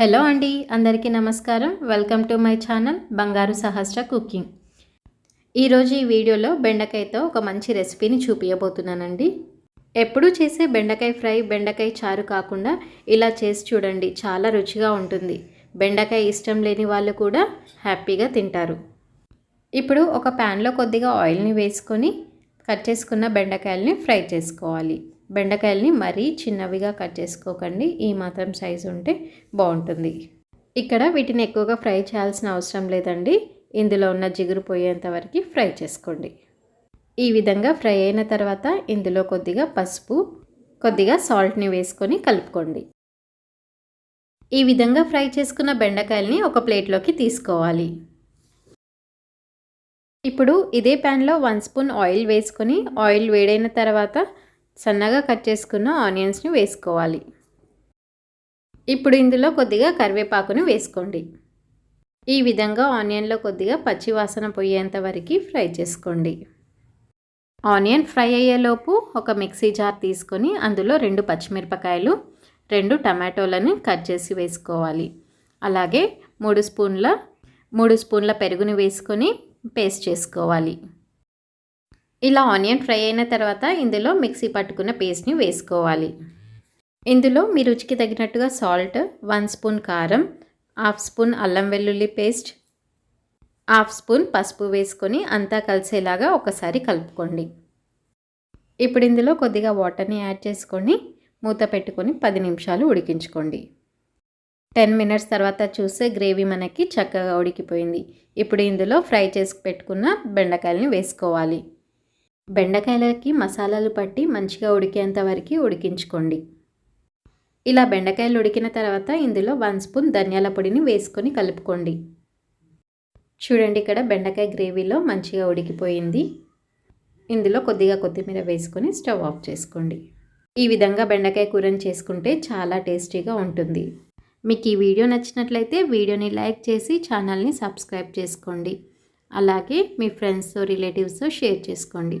Hello అండి అందరికీ నమస్కారం. వెల్కమ్ టు మై ఛానల్ బంగారు సహస్ర కుకింగ్. ఈరోజు ఈ వీడియోలో బెండకాయతో ఒక మంచి రెసిపీని చూపించబోతున్నానండి ఎప్పుడూ చేసే బెండకాయ ఫ్రై బెండకాయ చారు కాకుండా ఇలా చేసి చూడండి చాలా రుచిగా ఉంటుంది. బెండకాయ ఇష్టం లేని వాళ్ళు కూడా హ్యాపీగా తింటారు. ఇప్పుడు ఒక ప్యాన్లో కొద్దిగా ఆయిల్ని వేసుకొని కట్ చేసుకున్న బెండకాయల్ని ఫ్రై చేసుకోవాలి. బెండకాయల్ని మరీ చిన్నవిగా కట్ చేసుకోకండి. ఈ మాత్రం సైజు ఉంటే బాగుంటుంది. ఇక్కడ వీటిని ఎక్కువగా ఫ్రై చేయాల్సిన అవసరం లేదండి. ఇందులో ఉన్న జిగురు పోయేంత వరకు ఫ్రై చేసుకోండి. ఈ విధంగా ఫ్రై అయిన తర్వాత ఇందులో కొద్దిగా పసుపు కొద్దిగా సాల్ట్ని వేసుకొని కలుపుకోండి. ఈ విధంగా ఫ్రై చేసుకున్న బెండకాయల్ని ఒక ప్లేట్లోకి తీసుకోవాలి. ఇప్పుడు ఇదే ప్యాన్లో వన్ స్పూన్ ఆయిల్ వేసుకొని ఆయిల్ వేడైన తర్వాత సన్నగా కట్ చేసుకున్న ఆనియన్స్ని వేసుకోవాలి. ఇప్పుడు ఇందులో కొద్దిగా కరివేపాకుని వేసుకోండి. ఈ విధంగా ఆనియన్లో కొద్దిగా పచ్చి వాసన పోయేంత వరకు ఫ్రై చేసుకోండి. ఆనియన్ ఫ్రై అయ్యేలోపు ఒక మిక్సీ జార్ తీసుకొని అందులో రెండు పచ్చిమిరపకాయలు రెండు టమాటోలని కట్ చేసి వేసుకోవాలి. అలాగే మూడు స్పూన్ల మూడు స్పూన్ల పెరుగుని వేసుకొని పేస్ట్ చేసుకోవాలి. ఇలా ఆనియన్ ఫ్రై అయిన తర్వాత ఇందులో మిక్సీ పట్టుకున్న పేస్ట్ని వేసుకోవాలి. ఇందులో మీ రుచికి తగినట్టుగా సాల్ట్ వన్ స్పూన్ కారం హాఫ్ స్పూన్ అల్లం వెల్లుల్లి పేస్ట్ హాఫ్ స్పూన్ పసుపు వేసుకొని అంతా కలిసేలాగా ఒకసారి కలుపుకోండి. ఇప్పుడు ఇందులో కొద్దిగా వాటర్ని యాడ్ చేసుకొని మూత పెట్టుకొని పది నిమిషాలు ఉడికించుకోండి. టెన్ మినిట్స్ తర్వాత చూస్తే గ్రేవీ మనకి చక్కగా ఉడికిపోయింది. ఇప్పుడు ఇందులో ఫ్రై చేసి పెట్టుకున్న బెండకాయలని వేసుకోవాలి. బెండకాయలకి మసాలాలు పట్టి మంచిగా ఉడికేంత వరకు ఉడికించుకోండి. ఇలా బెండకాయలు ఉడికిన తర్వాత ఇందులో వన్ స్పూన్ ధనియాల పొడిని వేసుకొని కలుపుకోండి. చూడండి ఇక్కడ బెండకాయ గ్రేవీలో మంచిగా ఉడికిపోయింది. ఇందులో కొద్దిగా కొత్తిమీర వేసుకొని స్టవ్ ఆఫ్ చేసుకోండి. ఈ విధంగా బెండకాయ కూరని చేసుకుంటే చాలా టేస్టీగా ఉంటుంది. మీకు ఈ వీడియో నచ్చినట్లయితే వీడియోని లైక్ చేసి ఛానల్ని సబ్స్క్రైబ్ చేసుకోండి. అలాగే మీ ఫ్రెండ్స్తో రిలేటివ్స్తో షేర్ చేసుకోండి.